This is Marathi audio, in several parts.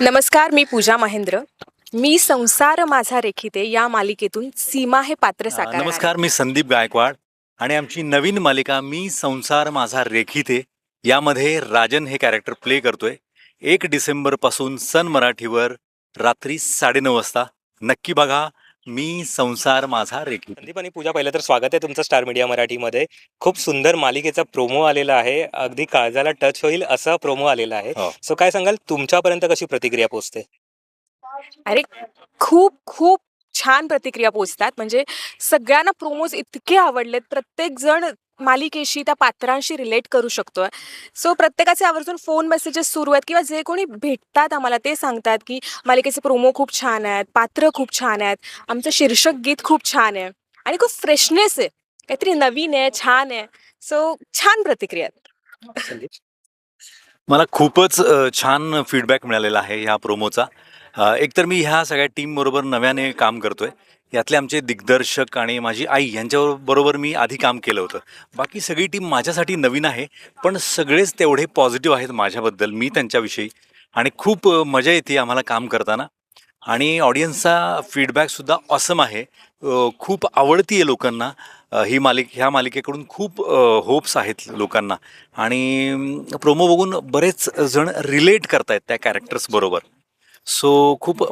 नमस्कार मी पूजा महेंद्र. मी संसार माझा रेखिते या मालिकेतून सीमा हे पात्र साकार. नमस्कार मी संदीप गायकवाड आणि आमची नवीन मालिका मी संसार माझा रेखिते यामध्ये राजन हे कॅरेक्टर प्ले करतोय. एक डिसेंबरपासून सन मराठीवर रात्री साडेनऊ वाजता. नक्की बघा मी संसार माझा रेखिते संदीप आणि पूजा पहिलं तर स्वागत आहे तुमचं स्टार मीडिया मराठीमध्ये. खूप सुंदर मालिकेचा प्रोमो आलेला आहे. अगदी काळजाला टच होईल असा प्रोमो आलेला आहे. हो. सो काय सांगाल तुमच्यापर्यंत कशी प्रतिक्रिया पोहोचते? अरे खूप खूप छान प्रतिक्रिया पोचतात म्हणजे सगळ्यांना प्रोमोज इतके आवडलेत. प्रत्येक जण मालिकेशी त्या पात्रांशी रिलेट करू शकतोय. सो प्रत्येकाचे आवर्जून फोन मेसेजेस सुरू आहेत किंवा जे कोणी भेटतात आम्हाला ते सांगतात की मालिकेचे प्रोमो खूप छान आहेत पात्र खूप छान आहेत आमचं शीर्षक गीत खूप छान आहे आणि खूप फ्रेशनेस आहे. काहीतरी नवीन आहे छान आहे. सो छान प्रतिक्रिया. आहेत मला खूपच छान फीडबॅक मिळालेला आहे ह्या प्रोमोचा एकतर मी ह्या सगळ्या टीमबरोबर नव्याने काम करतोय. यातले आमचे दिग्दर्शक आणि माझी आई यांच्याबरोबर मी आधी काम केलं होतं. बाकी सगळी टीम माझ्यासाठी नवीन आहे पण सगळेच तेवढे पॉझिटिव्ह आहेत माझ्याबद्दल मी त्यांच्याविषयी. आणि खूप मजा येते आम्हाला काम करताना. आणि ऑडियन्सचा फीडबॅकसुद्धा ऑसम आहे. खूप आवडती आहे लोकांना ही मालिक ह्या मालिकेकडून खूप होप्स आहेत लोकांना. आणि प्रोमो बघून बरेच जण रिलेट करतायत त्या कॅरेक्टर्सबरोबर सो खूप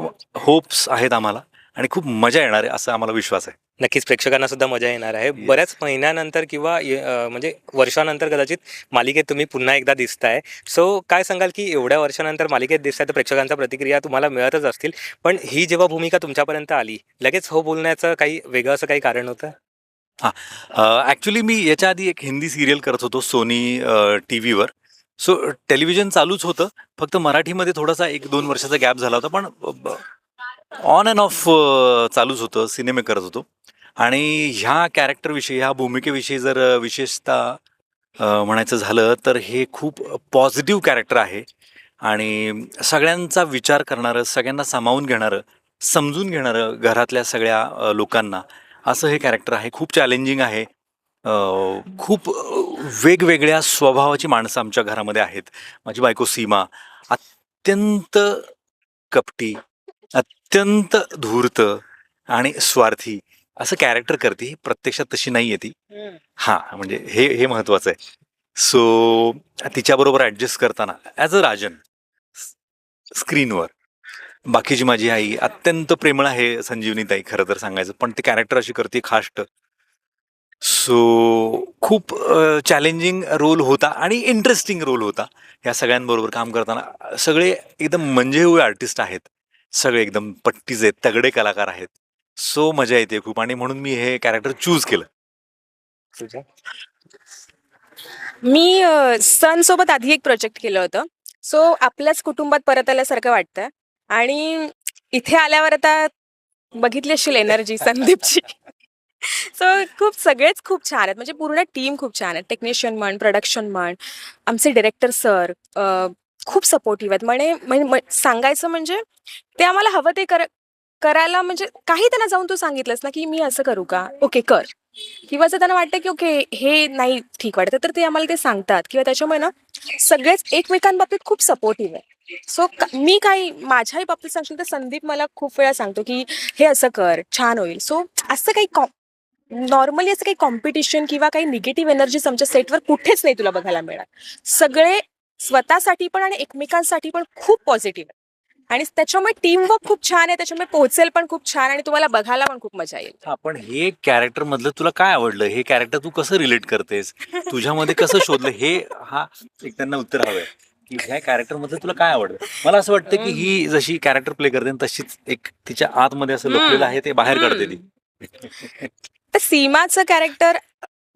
होप्स आहेत आम्हाला आणि खूप मजा येणार आहे असा आम्हाला विश्वास आहे. नक्कीच प्रेक्षकांना सुद्धा मजा येणार आहे. बऱ्याच महिन्यानंतर किंवा म्हणजे वर्षानंतर कदाचित मालिकेत तुम्ही पुन्हा एकदा दिसताय. सो काय सांगाल की एवढ्या वर्षानंतर मालिकेत दिसताय तर प्रेक्षकांच्या प्रतिक्रिया तुम्हाला मिळतच असतील. पण ही जेव्हा भूमिका तुमच्यापर्यंत आली लगेच हो बोलण्याचं काही वेगळं असं काही कारण होतं? ॲक्च्युली मी याच्या आधी एक हिंदी सिरियल करत होतो सोनी टी व्हीवर सो टेलिव्हिजन चालूच होतं. फक्त मराठीमध्ये थोडासा एक दोन वर्षाचा गॅप झाला होता पण ऑन अँड ऑफ चालूच होतं सिनेमे करत होतो. आणि ह्या कॅरेक्टरविषयी ह्या भूमिकेविषयी जर विशेषतः म्हणायचं झालं तर हे खूप पॉझिटिव्ह कॅरेक्टर आहे. आणि सगळ्यांचा विचार करणारं सगळ्यांना सामावून घेणारं समजून घेणारं घरातल्या सगळ्या लोकांना असं हे कॅरेक्टर आहे. खूप चॅलेंजिंग आहे. अ, खूप वेगवेगळ्या स्वभावाची माणसं आमच्या घरामध्ये आहेत. माझी बायको सीमा अत्यंत कपटी अत्यंत धूर्त आणि स्वार्थी. असं कॅरेक्टर करते ही प्रत्यक्षात तशी नाही आहे ती. हां म्हणजे हे हे महत्वाचं आहे. सो तिच्याबरोबर ॲडजस्ट करताना ॲज अ राजन स्क्रीनवर बाकीची माझी आई अत्यंत प्रेमळ आहे संजीवनी ताई खरं तर सांगायचं. पण ते कॅरेक्टर अशी करते खाष्ट. सो खूप चॅलेंजिंग रोल होता आणि इंटरेस्टिंग रोल होता. या सगळ्यांबरोबर काम करताना सगळे एकदम म्हणजे हुए आर्टिस्ट आहेत. सगळे एकदम पट्टीचे तगडे कलाकार आहेत. सो मजा येते खूप आणि म्हणून मी हे कॅरेक्टर चूज केलं. मी सन सोबत आधी एक प्रोजेक्ट केलं होतं. सो आपल्याच कुटुंबात परत आल्यासारखं वाटतं आणि इथे आल्यावर आता बघितली असेल एनर्जी संदीपची. सो खूप सगळेच खूप छान आहेत. म्हणजे पूर्ण टीम खूप छान आहे टेक्निशियन म्हण प्रोडक्शन म्हण आमचे डिरेक्टर सर खूप सपोर्टिव्ह आहेत. म्हणे सांगायचं म्हणजे ते आम्हाला हवं ते कर करायला म्हणजे काही त्यांना जाऊन तू सांगितलंस ना की मी असं करू का? ओके कर. किंवा जर त्यांना वाटतं की ओके हे नाही ठीक वाटतं तर ते आम्हाला ते सांगतात. किंवा त्याच्यामुळे ना सगळेच एकमेकांबाबतीत खूप सपोर्टिव्ह आहे सो मी काही माझ्याही बाबतीत सांगशील तर संदीप मला खूप वेळा सांगतो की हे असं कर छान होईल. सो असं काही नॉर्मली असं काही कॉम्पिटिशन किंवा काही निगेटिव्ह एनर्जीज आमच्या सेटवर कुठेच नाही तुला बघायला मिळणार. सगळे स्वतःसाठी पण आणि एकमेकांसाठी पण खूप पॉझिटिव्ह आहे आणि त्याच्यामुळे टीमवर्क खूप छान आहे त्याच्यामुळे पोहोचेल पण खूप छान आणि तुम्हाला बघायला पण खूप मजा येईल. हा पण हे कॅरेक्टर मधलं तुला काय आवडलं? हे कॅरेक्टर तू कसं रिलेट करतेस? तुझ्यामध्ये कसं शोधलं? हे हा एक त्यांना उत्तर हवंय की ह्या कॅरेक्टर मधलं तुला काय आवडलं? मला असं वाटतं की ही जशी कॅरेक्टर प्ले करते तशीच एक तिच्या आतमध्ये असं लपलेलं आहे ते बाहेर काढते ती. तर सीमाचं कॅरेक्टर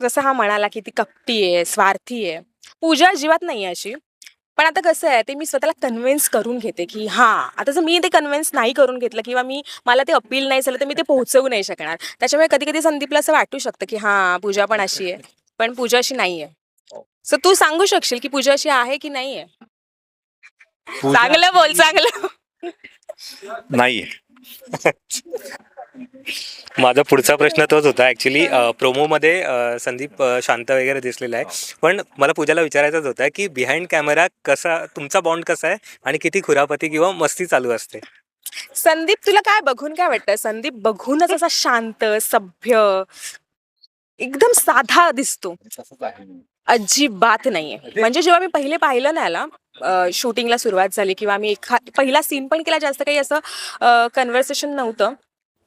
जसं हा म्हणाला की ती कपटी आहे स्वार्थी आहे. पूजा अजिबात नाही आहे अशी. पण आता कसं आहे ते मी स्वतःला कन्व्हिन्स करून घेते की हां आता जर मी ते कन्व्हिन्स नाही करून घेतलं किंवा मी मला ते अपील नाही झालं तर मी ते पोहोचवू नाही शकणार. त्याच्यामुळे कधी कधी संदीपला असं वाटू शकतं की हां पूजा पण अशी आहे पण पूजा अशी नाही आहे. सो तू सांगू शकशील की पूजा अशी आहे की नाही आहे? चांगलं बोल चांगलं. नाहीये माझा पुढचा प्रश्न तोच होता ॲक्च्युली प्रोमोमध्ये संदीप शांत वगैरे दिसलेला आहे. पण मला पूजाला विचारायचंच होतं की बिहाइंड कॅमेरा कसा तुमचा बॉन्ड कसा आहे आणि किती खुरापती किंवा मस्ती चालू असते? संदीप तुला काय बघून काय वाटतं? संदीप बघूनच असा शांत सभ्य एकदम साधा दिसतो. अजिबात नाहीये. म्हणजे जेव्हा मी पहिले पाहिलं ना याला शूटिंगला सुरुवात झाली किंवा मी एखा पहिला सीन पण केला जास्त काही असं कन्व्हर्सेशन नव्हतं.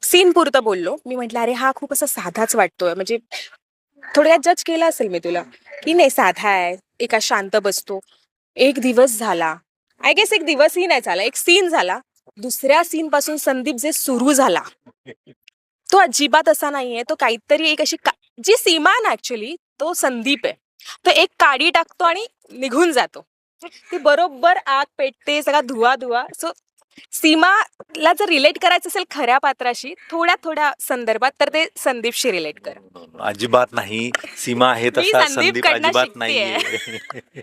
सीन पुरतं बोललो. मी म्हटलं अरे हा खूप असा साधाच वाटतोय. म्हणजे थोड्या जज केलं असेल मी तुला. की नाही साधा आहे. एका शांत बसतो. एक दिवस झाला. आय गेस एक दिवसही नाही झाला. एक सीन झाला. दुसऱ्या सीन पासून संदीप जे सुरू झाला तो अजिबात असा नाहीये. तो काहीतरी एक अशी का- जी सीमा ना ऍक्च्युली तो संदीप आहे. तो एक काडी टाकतो आणि निघून जातो. ती बरोबर आग पेटते सगळा धुवा धुवा सो सीमाला जर रिलेट करायचं असेल खऱ्या पात्राशी थोड्या थोड्या संदर्भात तर ते संदीपशी रिलेट कर. अजिबात नाही. सीमा आहे तसा संदीप कडनं अजिबात. नाही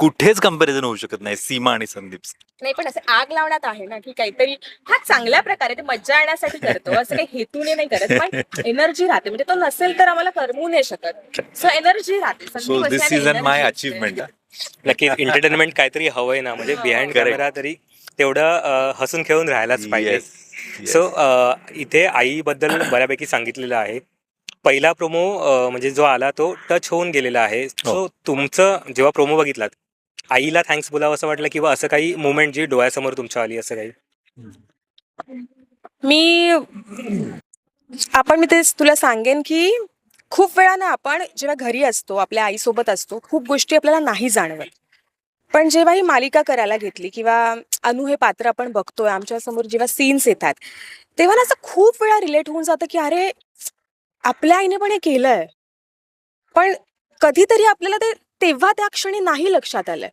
कुठेच कंपॅरिझन होऊ शकत नाही सीमा आणि संदीप. नाही पण असं आग लावण्यात आहे ना की काहीतरी हा चांगल्या प्रकारे ते मज्जा येण्यासाठी करतो. असं काही हेतूने नाही करत पण एनर्जी राहते. म्हणजे तो नसेल तर आम्हाला करमू नाही शकत. सो एनर्जी राहते. सो संदीप दिस असल्याने इज माय अचीवमेंट. नक्की एंटरटेनमेंट काहीतरी हवंय ना. म्हणजे बिहाइंड Correct. कॅमेरा तरी तेवढं हसून खेळून राहायलाच पाहिजे. सो इथे आईबद्दल बऱ्यापैकी सांगितलेलं आहे. पहिला प्रोमो म्हणजे जो आला तो टच होऊन गेलेला आहे. सो तुमचं जेव्हा प्रोमो बघितलात आईला थँक्स बोलावं असं वाटलं किंवा असं काही मुवमेंट जी डोळ्यासमोर तुमच्या आली असं काही? मी आपण मी तेच तुला सांगेन की खूप वेळा आपण जेव्हा घरी असतो आपल्या आईसोबत असतो खूप गोष्टी आपल्याला नाही जाणवत. पण जेव्हा ही मालिका करायला घेतली किंवा अनु हे पात्र आपण बघतोय आमच्यासमोर जेव्हा सीन्स येतात तेव्हा ना असं खूप वेळा रिलेट होऊन जातं की अरे आपल्या आईने पण हे केलंय. पण कधीतरी आपल्याला ते तेव्हा त्या क्षणी नाही लक्षात आलंय.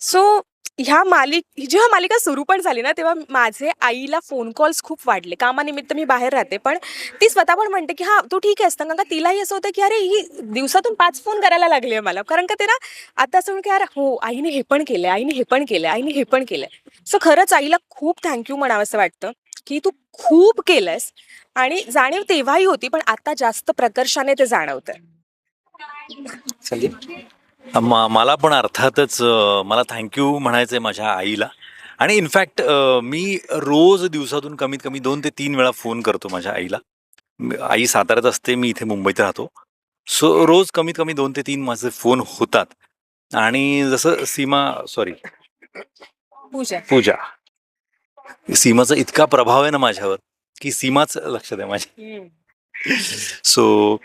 सो ह्या मालिक जेव्हा मालिका सुरू पण झाली ना तेव्हा माझे आईला फोन कॉल्स खूप वाढले. कामानिमित्त मी बाहेर राहते पण ती स्वतः पण म्हणते की हा तू ठीक आहेस. ना कारण का तिलाही असं होतं की अरे ही दिवसातून पाच फोन करायला लागले आहे मला. कारण का ते ना आता असं म्हणून की अरे हो आईने हे पण केलंय आईने हे पण केलंय आईने हे पण केलंय. सो खरंच आईला खूप थँक्यू म्हणावं असं वाटतं की तू खूप केलंयस. आणि जाणीव तेव्हाही होती पण आता जास्त प्रकर्षाने ते जाणवतंय. मला पण अर्थातच मला थँक्यू म्हणायचंय माझ्या आईला. आणि इनफॅक्ट मी रोज दिवसातून कमीत कमी दोन ते तीन वेळा फोन करतो माझ्या आईला. आई साताऱ्यात असते मी इथे मुंबईत राहतो. सो रोज कमीत कमी दोन ते तीन माझे फोन होतात. आणि जसं सीमा सॉरी पूजा. पूजा. सीमाचा इतका प्रभाव आहे ना माझ्यावर की सीमाच लक्षात आहे माझ्या. सो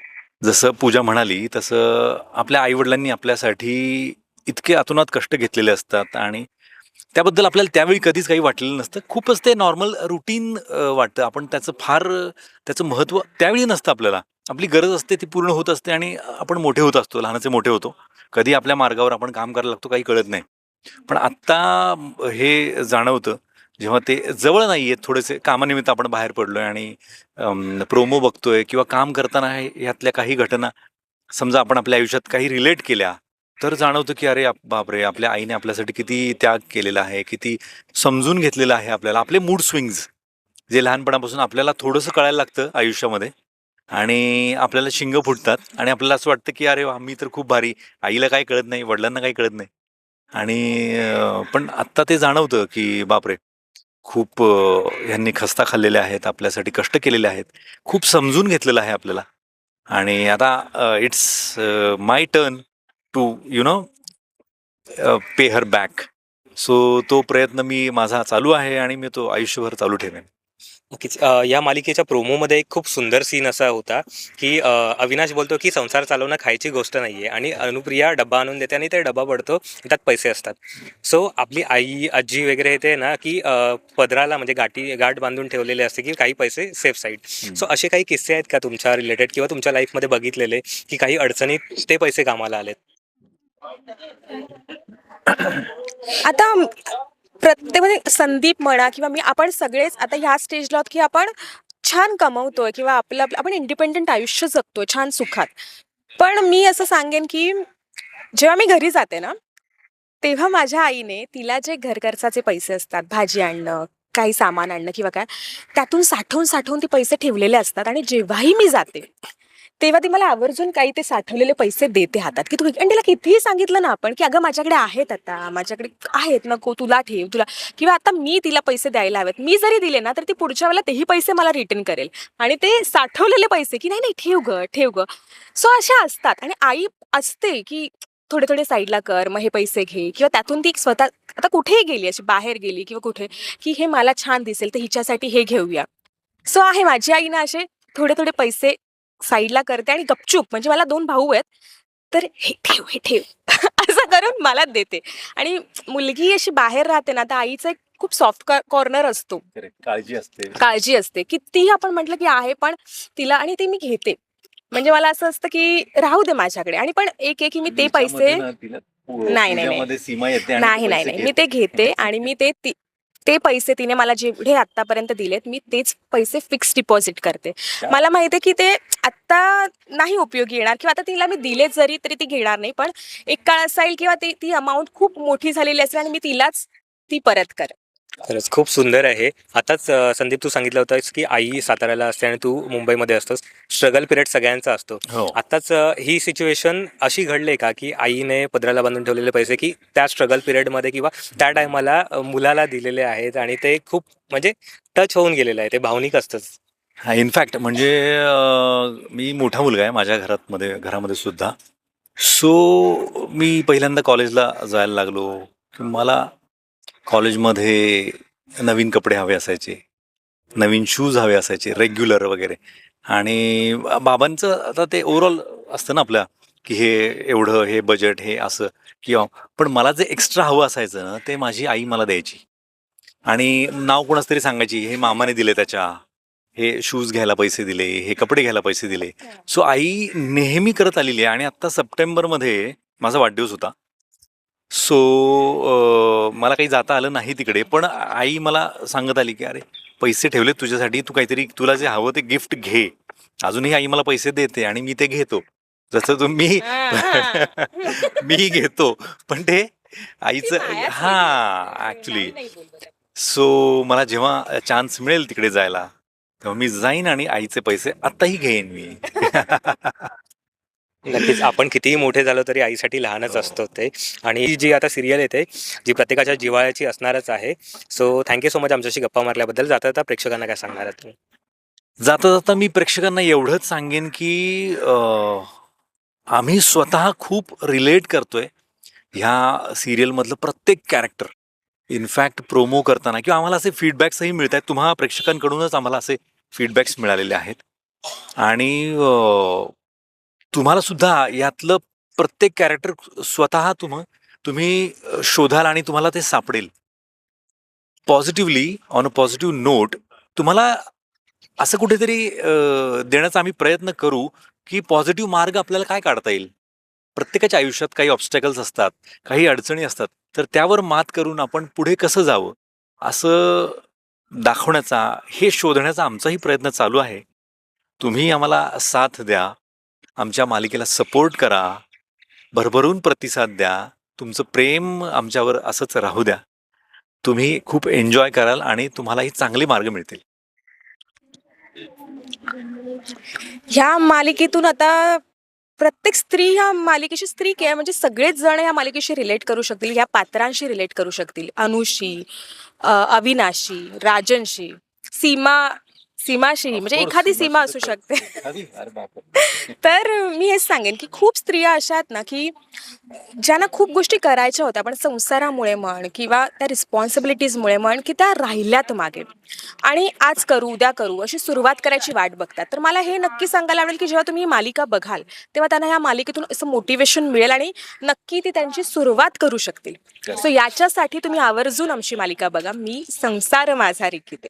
जसं पूजा म्हणाली तसं आपल्या आईवडिलांनी आपल्यासाठी इतके अतोनात कष्ट घेतलेले असतात आणि त्याबद्दल आपल्याला त्यावेळी कधीच काही वाटलेलं नसतं. खूपच ते नॉर्मल रुटीन वाटतं. आपण त्याचं फार त्याचं महत्त्व त्यावेळी नसतं आपल्याला. आपली गरज असते ती पूर्ण होत असते आणि आपण मोठे होत असतो लहानाचे मोठे होतो. कधी आपल्या मार्गावर आपण काम करायला लागतो काही कळत नाही. पण आत्ता हे जाणवतं जेव्हा ते जवळ नाही आहेत थोडेसे कामानिमित्त आपण बाहेर पडलोय आणि प्रोमो बघतोय किंवा काम करताना यातल्या ह्यातल्या काही घटना समजा आपण आपल्या आयुष्यात काही रिलेट केल्या तर जाणवतं की अरे आप- बापरे आपल्या आईने आपल्यासाठी किती त्याग केलेला आहे किती समजून घेतलेलं आहे आपल्याला आपले मूड स्विंग्स जे लहानपणापासून आपल्याला थोडंसं कळायला लागतं आयुष्यामध्ये आणि आपल्याला शिंग फुटतात आणि आपल्याला असं वाटतं की अरे वा मी तर खूप भारी आईला काही कळत नाही वडिलांना काही कळत नाही आणि पण आत्ता ते जाणवतं की बापरे खूप ह्यांनी खस्ता खाल्लेल्या आहेत आपल्यासाठी कष्ट केलेले आहेत. खूप समजून घेतलेलं आहे आपल्याला. आणि आता it's my turn to you know pay her back so तो प्रयत्न मी माझा चालू आहे आणि मी तो आयुष्यभर चालू ठेवेन. नक्कीच अ, या मालिकेच्या प्रोमोमध्ये एक खूप सुंदर सीन असा होता की अ, अविनाश बोलतो की संसार चालवणं खायची गोष्ट नाहीये आणि अनुप्रिया डब्बा आणून देते आणि ते डब्बा पडतो त्यात पैसे असतात. सो आपली आई आजी वगैरे येते ना की अ, पदराला म्हणजे गाठी गाठ बांधून ठेवलेले असते की काही पैसे सेफ साईड सो असे काही किस्से आहेत का तुमच्या रिलेटेड किंवा तुमच्या लाईफमध्ये बघितलेले की काही अडचणीत ते पैसे कामाला आलेत? आता प्रत्येक म्हणजे संदीप म्हणा किंवा मी आपण सगळेच आता ह्या स्टेजला आहोत की आपण छान कमवतोय किंवा आपलं आपलं- आपण इंडिपेंडंट आयुष्य जगतोय छान सुखात. पण मी असं सांगेन की जेव्हा मी घरी जाते ना तेव्हा माझ्या आईने तिला जे घरखर्चाचे पैसे असतात भाजी आणणं काही सामान आणणं किंवा काय त्यातून साठवून साठवून ते पैसे ठेवलेले असतात आणि जेव्हाही मी जाते तेव्हा ती मला आवर्जून काही ते साठवलेले पैसे देते हातात. की तू आणि तिला कितीही सांगितलं ना आपण की अगं माझ्याकडे आहेत आता माझ्याकडे आहेत नको तुला ठेव तुला. किंवा आता मी तिला पैसे द्यायला हवेत. मी जरी दिले ना तर ती पुढच्या वेळेला तेही पैसे मला रिटर्न करेल. आणि ते साठवलेले पैसे की नाही नाही ठेव ग ठेव ग. सो अशा असतात. आणि आई असते की थोडे थोडे साईडला कर मग हे पैसे घे. किंवा त्यातून ती स्वतः आता कुठेही गेली अशी बाहेर गेली किंवा कुठे की हे मला छान दिसेल तर हिच्यासाठी हे घेऊया. सो आहे माझी आई ना असे थोडे थोडे पैसे साईडला करते आणि गपचूप म्हणजे मला दोन भाऊ आहेत तर हे ठेव हे ठेव. असं करून मला देते. आणि मुलगी अशी बाहेर राहते ना तर आईचा एक खूप सॉफ्ट कॉर्नर असतो. काळजी असते. काळजी असते. कितीही आपण म्हटलं की आहे पण तिला आणि ते मी घेते. म्हणजे मला असं असतं की राहू दे माझ्याकडे. आणि पण एक एक की मी ते पैसे नाही, नाही, नाही. नाही मी ते घेते. आणि मी ते ती- पैसे तिने मला जेवढे आतापर्यंत दिलेत मी तेच पैसे फिक्स डिपॉझिट करते. मला माहिती आहे की ते आत्ता नाही उपयोगी येणार किंवा आता तिला मी दिले जरी तरी ती घेणार नाही पण एक काळ असा येईल किंवा ती ती अमाऊंट खूप मोठी झालेली असेल आणि मी तिलाच ती परत कर खरंच खूप सुंदर आहे. आताच अ, संदीप तू सांगितलं होतंस की आई साताऱ्याला असते आणि तू मुंबईमध्ये असतोस. स्ट्रगल पिरियड सगळ्यांचा असतो. हो. आताच अ, ही सिच्युएशन अशी घडली का की आईने पदराला बांधून ठेवलेले पैसे की त्या स्ट्रगल पिरियडमध्ये किंवा त्या टायमाला मुलाला दिलेले आहेत आणि ते खूप म्हणजे टच होऊन गेलेलं आहे. ते भावनिक असतंच. इनफॅक्ट म्हणजे अं, मी मोठा मुलगा आहे माझ्या घरात मध्ये घरामध्ये सुद्धा. सो मी पहिल्यांदा कॉलेजला जायला लागलो. की मला कॉलेजमध्ये नवीन कपडे हवे असायचे नवीन शूज हवे असायचे रेग्युलर वगैरे. आणि बाबांचं आता ते ओव्हरऑल असतं ना आपल्या की हे एवढं हे बजेट हे असं. किंवा पण मला जे एक्स्ट्रा हवं असायचं ना ते माझी आई मला द्यायची. आणि नाव कोणाच तरी सांगायची हे मामाने दिले त्याच्या हे शूज घ्यायला पैसे दिले हे कपडे घ्यायला पैसे दिले. सो आई नेहमी करत आलेली आहे. आणि आत्ता सप्टेंबरमध्ये माझा वाढदिवस होता. सो मला काही जाता आलं नाही तिकडे पण आई मला सांगत आली की अरे पैसे ठेवले तुझ्यासाठी तू काहीतरी तुला जे हवं ते गिफ्ट घे. अजूनही आई मला पैसे देते आणि मी ते घेतो. जसं तुम्ही मी घेतो. पण ते आईचं हा ऍक्च्युली सो मला जेव्हा चान्स मिळेल तिकडे जायला तेव्हा मी जाईन आणि आईचे पैसे आत्ताही घेईन मी. नक्कीच. आपण कितीही मोठे झालो तरी आईसाठी लहानच असतो ते. आणि ही जी आता सिरियल येते जी प्रत्येकाच्या जिव्हाळ्याची असणारच आहे. सो थँक्यू सो मच आमच्याशी गप्पा मारल्याबद्दल. जाता जाता प्रेक्षकांना काय सांगणार आहात तुम्ही? जाता जाता मी प्रेक्षकांना एवढंच सांगेन की अं, आम्ही स्वतः खूप रिलेट करतोय ह्या सिरियलमधलं प्रत्येक कॅरेक्टर इनफॅक्ट प्रोमो करताना किंवा आम्हाला असे फीडबॅक्सही मिळत आहेत तुम्हा प्रेक्षकांकडूनच आम्हाला असे फीडबॅक्स मिळालेले आहेत. आणि अं, तुम्हाला सुद्धा यातलं प्रत्येक कॅरेक्टर स्वतः तुम तुम्ही शोधाल आणि तुम्हाला ते सापडेल. Positively on a positive note तुम्हाला असं कुठेतरी देण्याचा आम्ही प्रयत्न करू की पॉझिटिव्ह मार्ग आपल्याला काय काढता येईल? प्रत्येकाच्या आयुष्यात काही ऑब्स्टॅकल्स असतात काही अडचणी असतात तर त्यावर मात करून आपण पुढे कसं जावं? असं दाखवण्याचा हे शोधण्याचा आमचाही प्रयत्न चालू आहे. तुम्ही आम्हाला साथ द्या. आमच्या मालिकेला सपोर्ट करा. भरभरून प्रतिसाद द्या. तुमचं प्रेम आमच्यावर असंच राहू द्या. तुम्ही खूप एन्जॉय कराल आणि तुम्हालाही चांगले मार्ग मिळतील. ह्या मालिकेतून आता प्रत्येक स्त्री ह्या मालिकेशी स्त्री काय म्हणजे सगळेच जण ह्या मालिकेशी रिलेट करू शकतील. ह्या पात्रांशी रिलेट करू शकतील. अनुशी अविनाशी राजनशी सीमा सीमाशी म्हणजे एखादी सीमा असू शकते. तर मी हेच सांगेन की खूप स्त्रिया अशा आहेत ना की ज्यांना खूप गोष्टी करायच्या होत्या पण संसारामुळे म्हण किंवा त्या रिस्पॉन्सिबिलिटीजमुळे म्हण की त्या राहिल्यात मागे. आणि आज करू उद्या करू अशी सुरुवात करायची वाट बघतात. तर मला हे नक्की सांगायला आवडेल की जेव्हा तुम्ही ही मालिका बघाल तेव्हा त्यांना ह्या मालिकेतून असं मोटिवेशन मिळेल आणि नक्की ती त्यांची सुरुवात करू शकतील. सो याच्यासाठी तुम्ही आवर्जून आमची मालिका बघा. मी संसार माझा रिकिते.